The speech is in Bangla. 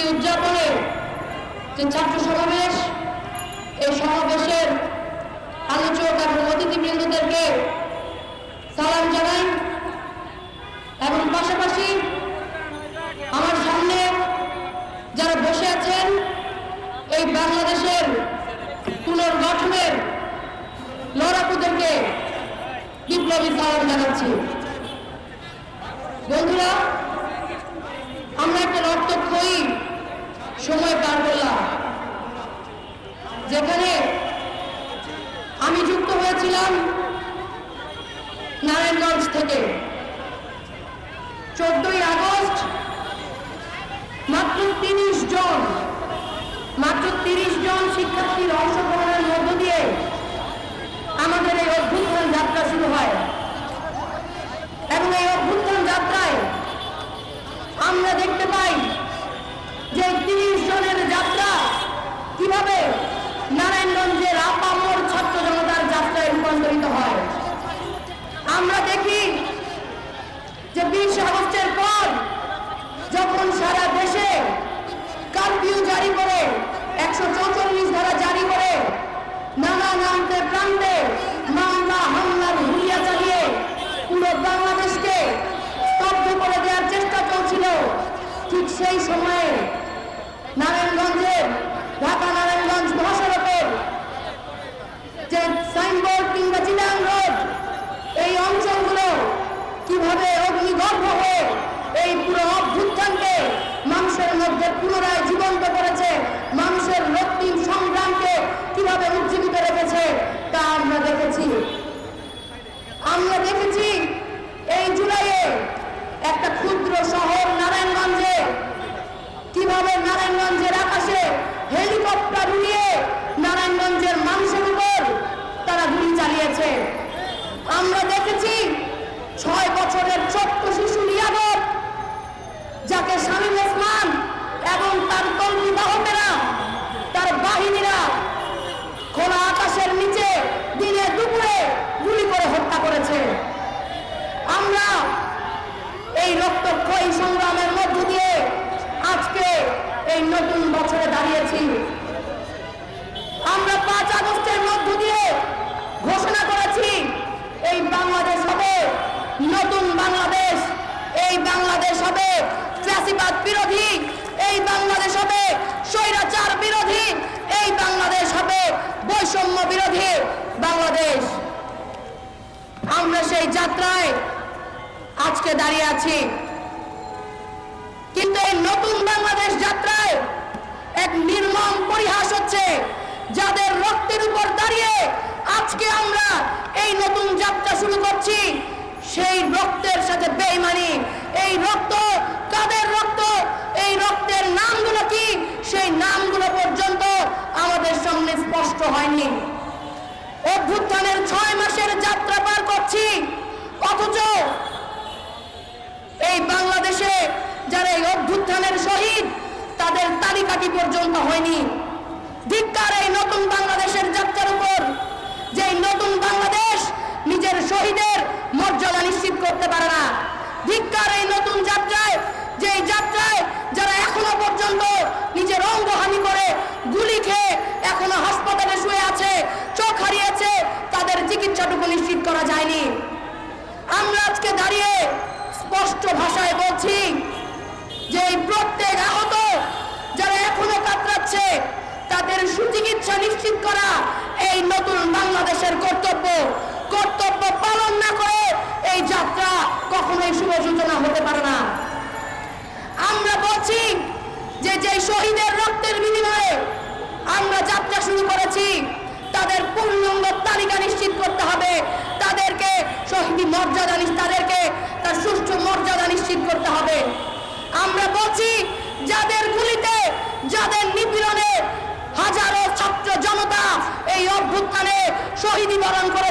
শহীদি উদযাপনে যে ছাত্র সমাবেশ, এই সমাবেশের আলোচক এবং অতিথিবৃন্দদেরকে সালাম জানাই এবং পাশাপাশি আমার সামনে যারা বসে আছেন, এই বাংলাদেশের পুনর্গঠনের লড়াকুদেরকে বিপ্লবী সালাম জানাচ্ছি। বন্ধুরা, আমরা একটা রক্তক্ষয়ী সময় পার করলাম যেখানে আমি যুক্ত হয়েছিলাম নারায়ণগঞ্জ থেকে। চোদ্দই আগস্ট মাত্র তিরিশ জন, মাত্র তিরিশ জন শিক্ষার্থীর অংশগ্রহণের মধ্য দিয়ে আমাদের এই অভ্যুত্থান যাত্রা শুরু হয়। এবং এই অভ্যুত্থান যাত্রায় আমরা দেখতে পাই যে তিরিশ জনের যাত্রা কীভাবে নারায়ণগঞ্জের আপামর ছাত্র জনতার যাত্রায় রূপান্তরিত হয় আমরা দেখি যে বিশ আগস্টের পর যখন সারা দেশে কারফিউ জারি করে একশো চৌচল্লিশ ধারা জারি করে নামতে প্রান্তে মামলা হামলার হুলিয়া চালিয়ে পুরো বাংলাদেশকে স্তব্ধ করে দেওয়ার চেষ্টা চলছিল। ঠিক সেই সময়ে নারায়ণগঞ্জের ঢাকা নারায়ণগঞ্জ মহাসড়কের যে সাইনবোর্ড কিংবা চিটাং রোড, এই অঞ্চলগুলো কীভাবে অগ্নিগর্ভ হয়ে এই পুরো অভ্যুত্থানকে মানুষের মধ্যে পুনরায় জীবন্ত করেছে, মানুষের রক্তিম সংগ্রামকে কীভাবে উজ্জীবিত দেখেছি আমরা দেখেছি এই জুলাইয়ে একটা ক্ষুদ্র শহর নারায়ণগঞ্জে। কীভাবে নারায়ণগঞ্জের আকাশে হেলিকপ্টার উড়িয়ে নারায়ণগঞ্জের মানুষের উপর তারা গুলি চালিয়েছে। আমরা দেখেছি ছয় বছরের ছোট্ট শিশু নিয়াবত, যাকে শামীম ওসমান এবং তার তন্ত্রী বাহকেরা তার বাহিনীরা খোলা আকাশের নিচে দিনে দুপুরে গুলি করে হত্যা করেছে আমরা এই রক্তক্ষয়ী সংগ্রামের মধ্য দিয়ে আজকে এই নতুন বছরে দাঁড়িয়েছি। আমরা পাঁচ আগস্টের মধ্য দিয়ে ঘোষণা করেছি, এই বাংলাদেশ হবে নতুন বাংলাদেশ, এই বাংলাদেশ হবে চাষিবাদ বিরোধী, এই বাংলাদেশ হবে স্বৈরাচার বিরোধী, এই বাংলাদেশ হবে বৈষম্য বিরোধী বাংলাদেশ। আমরা সেই যাত্রায় আজকে দাঁড়িয়ে আছি। কিন্তু এই নতুন বাংলাদেশ যাত্রায় এক নির্মম পরিহাস হচ্ছে, যাদের রক্তের উপর দাঁড়িয়ে আজকে আমরা এই নতুন যাত্রা শুরু করছি। সেই রক্তের সাথে বেইমানি, এই রক্ত কাদের রক্ত? এই রক্তের নামগুলো কি? সেই নামগুলো পর্যন্ত আমাদের সামনে স্পষ্ট হয়নি। অভ্যুত্থানের ছয় মাসের যাত্রা পার করছি, অথচ যারা এই অভ্যুত্থানের শহীদ, তাদের তালিকাটি পর্যন্ত হয়নি। ধিক্কার এই নতুন বাংলাদেশের যাত্রার উপর, যে নতুন বাংলাদেশ নিজের শহীদের মর্যাদা নিশ্চিত করতে পারে না। ধিক্কার এই নতুন যাত্রায়, যে যাত্রায় যারা এখনও পর্যন্ত নিজের অঙ্গহানি করে গুলি খেয়ে এখনও হাসপাতালে শুয়ে আছে, চোখ হারিয়েছে, তাদের চিকিৎসাটুকু নিশ্চিত করা যায়নি। আমরা আজকে দাঁড়িয়ে স্পষ্ট ভাষায় বলছি যে প্রত্যেক আহত যারা এখনও কাতরাচ্ছে, তাদের সুচিকিৎসা নিশ্চিত করা এই নতুন বাংলাদেশের কর্তব্য। কর্তব্য পালন না করে এই যাত্রা কখনোই শুভ সূচনা হতে পারে না। আমরা বলছি যে যে শহীদের রক্তের বিনিময়ে আমরা যাত্রা শুরু করেছি, তাদের পূর্ণাঙ্গ তালিকা নিশ্চিত করতে হবে। তাদেরকে শহীদ মর্যাদা তাদেরকে তার সুষ্ঠু মর্যাদা নিশ্চিত করতে হবে। আমরা বলছি যাদের গুলিতে যাদের নিপীড়নে হাজারো ছাত্র জনতা এই অভ্যুত্থানে শহীদ বরণ করেছে।